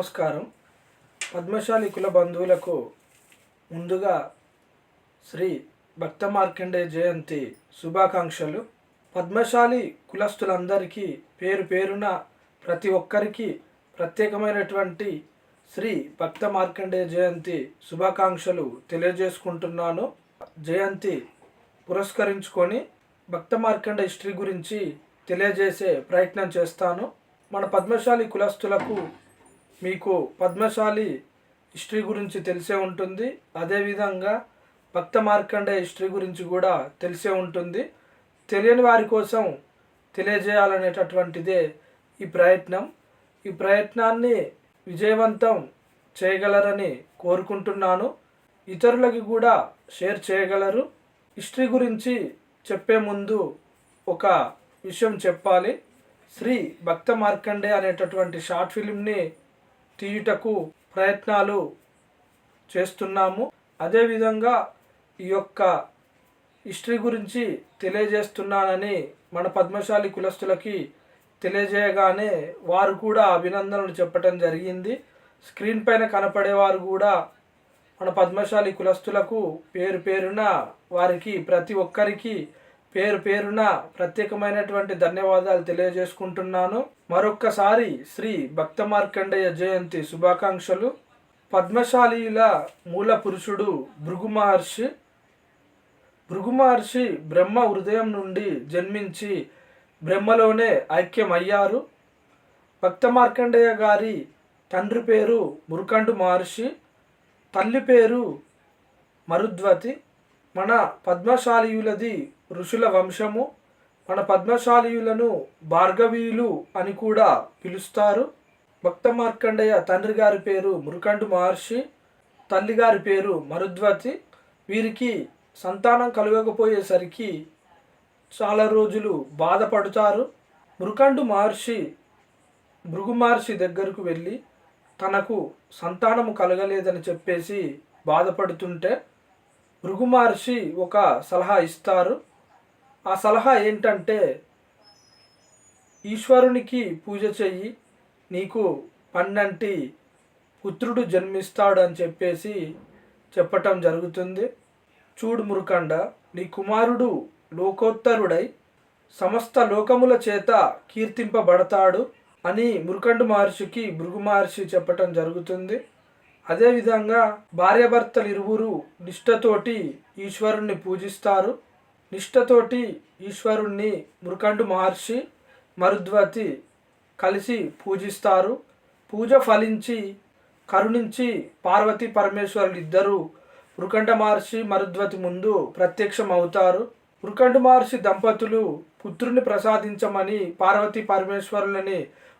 నమస్కారం. పద్మశాలి కుల బంధువులకు ముందుగా శ్రీ భక్త మార్కండే జయంతి శుభాకాంక్షలు. పద్మశాలి కులస్తులందరికీ పేరు పేరున ప్రతి ఒక్కరికి ప్రత్యేకమైనటువంటి శ్రీ భక్త మార్కండే జయంతి శుభాకాంక్షలు తెలియజేసుకుంటున్నాను. జయంతి పురస్కరించుకొని భక్త మార్కండ హిస్టరీ గురించి తెలియజేసే ప్రయత్నం చేస్తాను. మన పద్మశాలి కులస్తులకు మీకు పద్మశాలి హిస్టరీ గురించి తెలిసే ఉంటుంది. అదేవిధంగా భక్త మార్కండే హిస్టరీ గురించి కూడా తెలిసే ఉంటుంది. తెలియని వారి కోసం తెలియజేయాలనేటటువంటిదే ఈ ప్రయత్నం. ఈ ప్రయత్నాన్ని విజయవంతం చేయగలరని కోరుకుంటున్నాను. ఇతరులకి కూడా షేర్ చేయగలరు. హిస్టరీ గురించి చెప్పే ముందు ఒక విషయం చెప్పాలి. శ్రీ భక్త మార్కండే అనేటటువంటి షార్ట్ ఫిలింని తీయుటకు ప్రయత్నాలు చేస్తున్నాము. అదేవిధంగా ఈ యొక్క హిస్టరీ గురించి తెలియజేస్తున్నానని మన పద్మశాలి కులస్తులకి తెలియజేయగానే వారు కూడా అభినందనలు చెప్పటం జరిగింది. స్క్రీన్ పైన కనపడేవారు కూడా మన పద్మశాలి కులస్తులకు పేరు పేరున వారికి ప్రతి ఒక్కరికి పేరు పేరున ప్రత్యేకమైనటువంటి ధన్యవాదాలు తెలియజేసుకుంటున్నాను. మరొక్కసారి శ్రీ భక్త మార్కండేయ జయంతి శుభాకాంక్షలు. పద్మశాలీల మూల పురుషుడు భృగు మహర్షి. భృగు మహర్షి బ్రహ్మ హృదయం నుండి జన్మించి బ్రహ్మలోనే ఐక్యమయ్యారు. భక్త మార్కండేయ గారి తండ్రి పేరు మురుకండు మహర్షి. తల్లి పేరు మరుద్వతి. మన పద్మశాలీయులది ఋషుల వంశము మన పద్మశాలీయులను భార్గవీయులు అని కూడా పిలుస్తారు. భక్త మార్కండేయ తండ్రి గారి పేరు మురుకండు మహర్షి తల్లి గారి పేరు మరుద్వతి. వీరికి సంతానం కలగకపోయేసరికి చాలా రోజులు బాధపడతారు. మృకండు మహర్షి భృగు మహర్షి దగ్గరకు వెళ్ళి తనకు సంతానము కలగలేదని చెప్పేసి బాధపడుతుంటే భృగు మహర్షి ఒక సలహా ఇస్తారు. ఆ సలహా ఏంటంటే ఈశ్వరునికి పూజ చెయ్యి నీకు పన్నంటి పుత్రుడు జన్మిస్తాడు అని చెప్పేసి చెప్పటం జరుగుతుంది. చూడు మురుకండ నీ కుమారుడు లోకోత్తరుడై సమస్త లోకముల చేత కీర్తింపబడతాడు అని మురుకండు మహర్షికి భృగు మహర్షి చెప్పటం జరుగుతుంది. అదేవిధంగా భార్యాభర్తలు ఇరువురు నిష్ఠతోటి ఈశ్వరుణ్ణి పూజిస్తారు. నిష్ఠతోటి ఈశ్వరుణ్ణి మృకండు మహర్షి మరుద్వతి కలిసి పూజిస్తారు. పూజ ఫలించి కరుణించి పార్వతీ పరమేశ్వరులు ఇద్దరు మృకండ మహర్షి మరుద్వతి ముందు ప్రత్యక్షం అవుతారు మృకండ మహర్షి దంపతులు పుత్రుని ప్రసాదించమని పార్వతీ పరమేశ్వరులని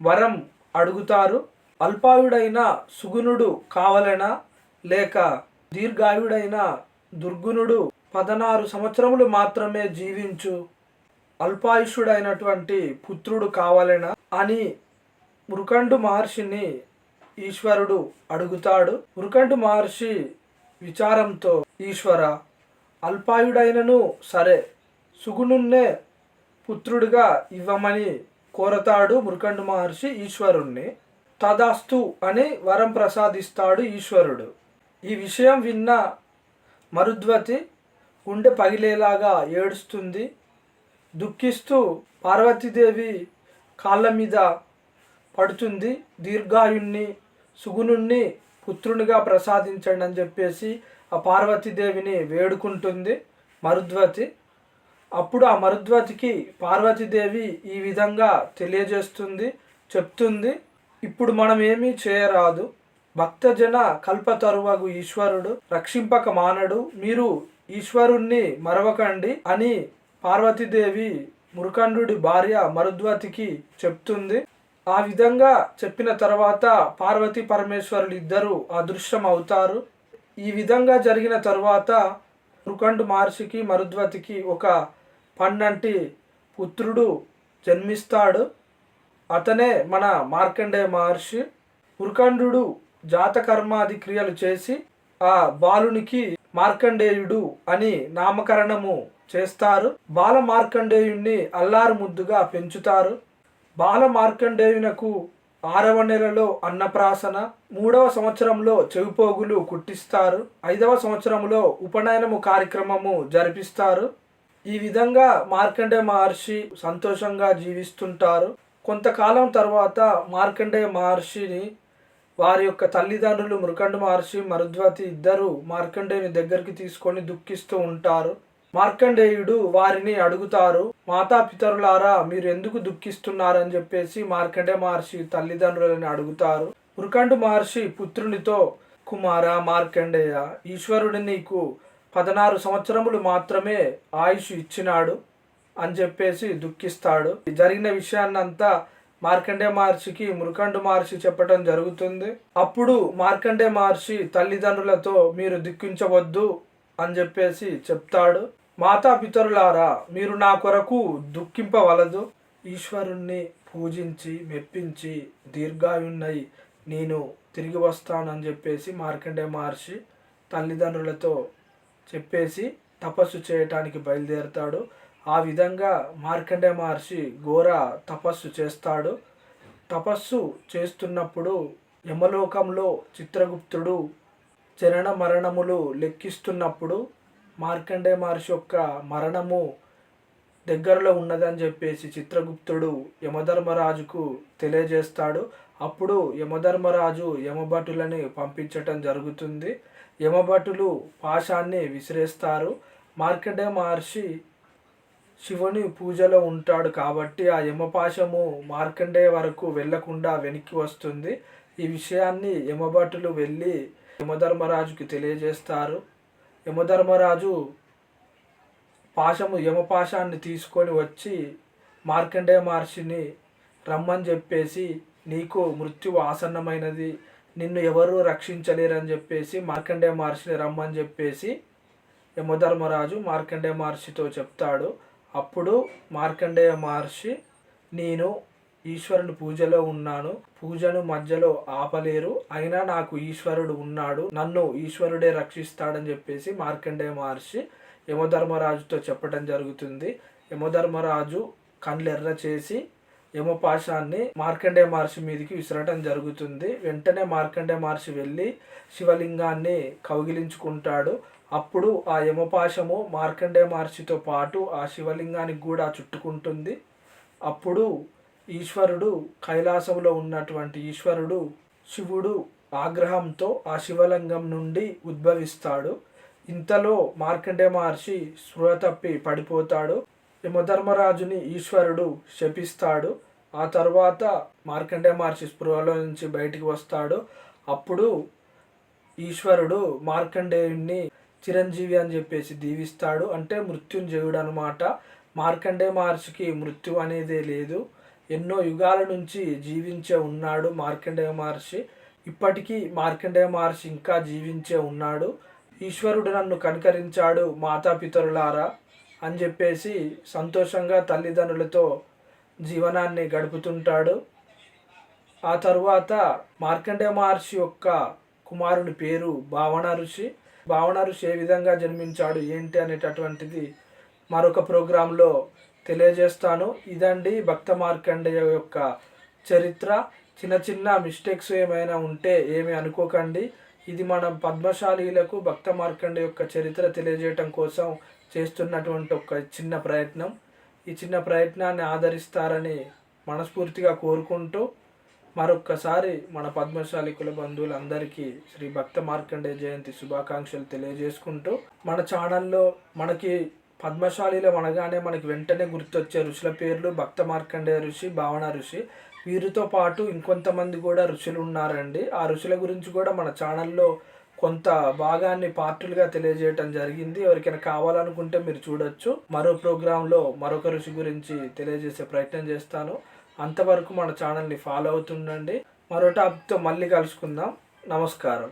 వరం అడుగుతారు. అల్పాయుడైన సుగుణుడు కావలెనా? లేక దీర్ఘాయుడైన దుర్గుణుడు పదనారు సంవత్సరములు మాత్రమే జీవించు. అల్పాయుషుడైనటువంటి పుత్రుడు కావాలెనా? అని మృకండు మహర్షిని ఈశ్వరుడు అడుగుతాడు. మృకండు మహర్షి విచారంతో ఈశ్వర అల్పాయుడైనను సరే సుగుణున్నే పుత్రుడిగా ఇవ్వమని కోరతాడు మృకండు మహర్షి ఈశ్వరుణ్ణి. తదాస్తు అని వరం ప్రసాదిస్తాడు ఈశ్వరుడు. ఈ విషయం విన్న మరుద్వతి గుండె పగిలేలాగా ఏడుస్తుంది. దుఃఖిస్తూ పార్వతీదేవి కాళ్ళ మీద పడుతుంది. దీర్ఘాయుణ్ణి సుగుణుణ్ణి పుత్రునిగా ప్రసాదించండి అని చెప్పేసి ఆ పార్వతీదేవిని వేడుకుంటుంది మరుద్వతి. అప్పుడు ఆ మరుద్వతికి పార్వతీదేవి ఈ విధంగా తెలియజేస్తుంది చెప్తుంది. ఇప్పుడు మనం ఏమీ చేయరాదు. భక్తజన కల్పతరువగు ఈశ్వరుడు రక్షింపక మానడు. మీరు ఈశ్వరుణ్ణి మరవకండి అని పార్వతీదేవి మురుకండుడి భార్య మరుద్వతికి చెప్తుంది. ఆ విధంగా చెప్పిన తర్వాత పార్వతి పరమేశ్వరులు ఇద్దరు అదృశ్యం అవుతారు ఈ విధంగా జరిగిన తర్వాత మృకండు మహర్షికి మరుద్వతికి ఒక పన్నంటి పుత్రుడు జన్మిస్తాడు. అతనే మన మార్కండేయ మహర్షి ఉర్కండు జాతకర్మాది క్రియలు చేసి ఆ బాలునికి మార్కండేయుడు అని నామకరణము చేస్తారు. బాల మార్కండేయుణ్ణి అల్లారు ముద్దుగా పెంచుతారు. బాల మార్కండేయునకు ఆరవ నెలలో అన్నప్రాసన మూడవ సంవత్సరంలో చెవిపోగులు కుట్టిస్తారు. ఐదవ సంవత్సరంలో ఉపనయనము కార్యక్రమము జరిపిస్తారు. ఈ విధంగా మార్కండే మహర్షి సంతోషంగా జీవిస్తుంటారు. కొంతకాలం తర్వాత మార్కండే మహర్షిని వారి యొక్క తల్లిదండ్రులు మృకండ మహర్షి మరుద్వతి ఇద్దరు మార్కండేయుని దగ్గరికి తీసుకొని దుఃఖిస్తూ ఉంటారు. మార్కండేయుడు వారిని అడుగుతారు మాతాపితరులారా మీరు ఎందుకు దుఃఖిస్తున్నారని చెప్పేసి మార్కండే మహర్షి తల్లిదండ్రులని అడుగుతారు. మృకండు మహర్షి పుత్రునితో కుమార మార్కండేయ ఈశ్వరుడు నీకు పదనారు సంవత్సరములు మాత్రమే ఆయుష్ ఇచ్చినాడు. అని చెప్పేసి దుఃఖిస్తాడు. జరిగిన విషయాన్నంతా మార్కండే మహర్షికి మురుకండు మహర్షి చెప్పడం జరుగుతుంది. అప్పుడు మార్కండే మహర్షి తల్లిదండ్రులతో మీరు దుఃఖించవద్దు అని చెప్పేసి చెప్తాడు. మాతాపితరులారా మీరు నా కొరకు దుఃఖింపవలదు. ఈశ్వరుణ్ణి పూజించి మెప్పించి దీర్ఘాయున్నై నేను తిరిగి వస్తానని చెప్పేసి మార్కండే మహర్షి తల్లిదండ్రులతో చెప్పేసి తపస్సు చేయటానికి బయలుదేరుతాడు. ఆ విధంగా మార్కండే మహర్షి ఘోర తపస్సు చేస్తాడు. తపస్సు చేస్తున్నప్పుడు యమలోకంలో చిత్రగుప్తుడు చరణ మరణములు లెక్కిస్తున్నప్పుడు మార్కండే మహర్షి యొక్క మరణము దగ్గరలో ఉన్నదని చెప్పేసి చిత్రగుప్తుడు యమధర్మరాజుకు తెలియజేస్తాడు. అప్పుడు యమధర్మరాజు యమభటులని పంపించటం జరుగుతుంది. యమభటులు పాశాన్ని విసిరేస్తారు. మార్కండే మహర్షి శివుని పూజలో ఉంటాడు కాబట్టి ఆ యమపాశము మార్కండేయ వరకు వెళ్ళకుండా వెనక్కి వస్తుంది. ఈ విషయాన్ని యమభటులు వెళ్ళి యమధర్మరాజుకి తెలియజేస్తారు. యమధర్మరాజు పాశము యమపాశాన్ని తీసుకొని వచ్చి మార్కండేయ మహర్షిని రమ్మని చెప్పేసి నీకు మృత్యువు ఆసన్నమైనది నిన్ను ఎవరూ రక్షించలేరని చెప్పేసి మార్కండేయ మహర్షిని రమ్మని చెప్పేసి యమధర్మరాజు మార్కండేయ మహర్షితో చెప్తాడు. అప్పుడు మార్కండేయ మహర్షి నేను ఈశ్వరుని పూజలో ఉన్నాను. పూజను మధ్యలో ఆపలేరు. అయినా నాకు ఈశ్వరుడు ఉన్నాడు. నన్ను ఈశ్వరుడే రక్షిస్తాడని చెప్పేసి మార్కండేయ మహర్షి యమధర్మరాజుతో చెప్పడం జరుగుతుంది. యమధర్మరాజు కళ్ళెర్ర చేసి యమపాశాన్ని మార్కండే మహర్షి మీదకి విసరటం జరుగుతుంది. వెంటనే మార్కండే మహర్షి వెళ్ళి శివలింగాన్ని కౌగిలించుకుంటాడు. అప్పుడు ఆ యమపాశము మార్కండే మహర్షితో పాటు ఆ శివలింగానికి కూడా చుట్టుకుంటుంది. అప్పుడు ఈశ్వరుడు కైలాసంలో ఉన్నటువంటి ఈశ్వరుడు శివుడు ఆగ్రహంతో ఆ శివలింగం నుండి ఉద్భవిస్తాడు. ఇంతలో మార్కండే మహర్షి స్పృహ తప్పి పడిపోతాడు. యమధర్మరాజుని ఈశ్వరుడు శపిస్తాడు. ఆ తర్వాత మార్కండే మహర్షి స్పృహలో నుంచి బయటికి వస్తాడు. అప్పుడు ఈశ్వరుడు మార్కండేయుణ్ణి చిరంజీవి అని చెప్పేసి దీవిస్తాడు. అంటే మృత్యుంజయుడు అనమాట మార్కండే మహర్షికి మృత్యు అనేదే లేదు. ఎన్నో యుగాల నుంచి జీవించే ఉన్నాడు మార్కండేయ మహర్షి ఇప్పటికీ మార్కండేయ మహర్షి ఇంకా జీవించే ఉన్నాడు. ఈశ్వరుడు నన్ను కనికరించాడు మాతాపితరులారా అని చెప్పేసి సంతోషంగా తల్లిదండ్రులతో జీవనాన్ని గడుపుతుంటాడు. ఆ తరువాత మార్కండే మహర్షి యొక్క కుమారుని పేరు భావన ఋషి. భావన ఋషి ఏ విధంగా జన్మించాడు ఏంటి అనేటటువంటిది మరొక ప్రోగ్రాంలో తెలియజేస్తాను. ఇదండి భక్త మార్కండేయ యొక్క చరిత్ర. చిన్న చిన్న మిస్టేక్స్ ఏమైనా ఉంటే ఏమి అనుకోకండి. ఇది మనం పద్మశాలీలకు భక్త మార్కండ యొక్క చరిత్ర తెలియజేయటం కోసం చేస్తున్నటువంటి ఒక చిన్న ప్రయత్నం. ఈ చిన్న ప్రయత్నాన్ని ఆదరిస్తారని మనస్ఫూర్తిగా కోరుకుంటూ మరొక్కసారి మన పద్మశాలి కుల బంధువులందరికీ శ్రీ భక్త మార్కండే జయంతి శుభాకాంక్షలు తెలియజేసుకుంటూ మన ఛానల్లో మనకి పద్మశాలిలో అనగానే మనకి వెంటనే గుర్తొచ్చే ఋషుల పేర్లు భక్త మార్కండే ఋషి భావన ఋషి. వీరితో పాటు ఇంకొంతమంది కూడా ఋషులు ఉన్నారండి ఆ ఋషుల గురించి కూడా మన ఛానల్లో కొంత భాగాన్ని పార్టులుగా తెలియజేయటం జరిగింది. ఎవరికైనా కావాలనుకుంటే మీరు చూడొచ్చు. మరో ప్రోగ్రాంలో మరొక ఋషి గురించి తెలియజేసే ప్రయత్నం చేస్తాను. అంతవరకు మన ఛానల్ని ఫాలో అవుతుండండి. మరో టాపిక్తో మళ్ళీ కలుసుకుందాం. నమస్కారం.